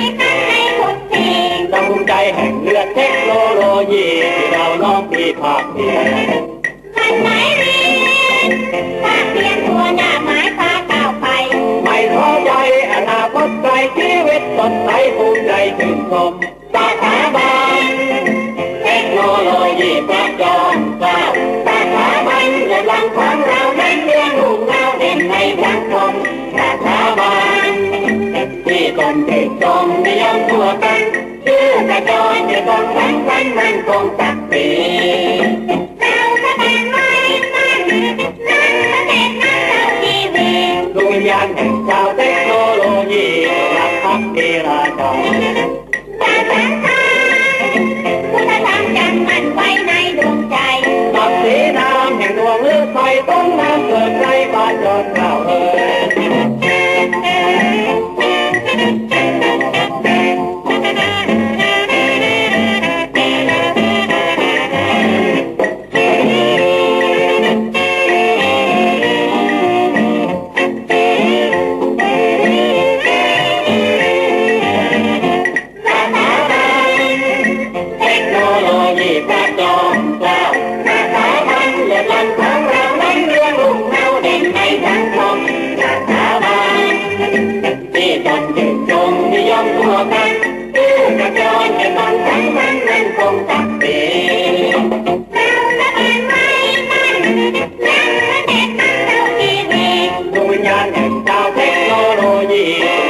ลือน้ำพีกันในทุกทีเราภูมิใจแห่งเลือดเทคโนโลยีที่เราน้องพี่ภาคเพียรมันหมายเรียนภาคเพียนตัวหน้าหมายพาก้าวไป ไม่ท้อใจอนาคตไกลชีวิตสดใสภูมิใจชื่นชมสถาบันเทคโนโลยีประจรกล้าสถาบันกำลังของเรานั้นเรื่องลูกเราเด่นในสังคมสถาบัน กนติดจมนิยมตัวกันชื่อกระโดดจะคงแข็งแรงมันคงตักตีดวงวิญญาณแห่งชาวเทคโนโลยีรักพักดีราชา đi tan chừng trông đi dòng của họ ta cứ cả cho những con sáng mang lên không tắt đi Yeah.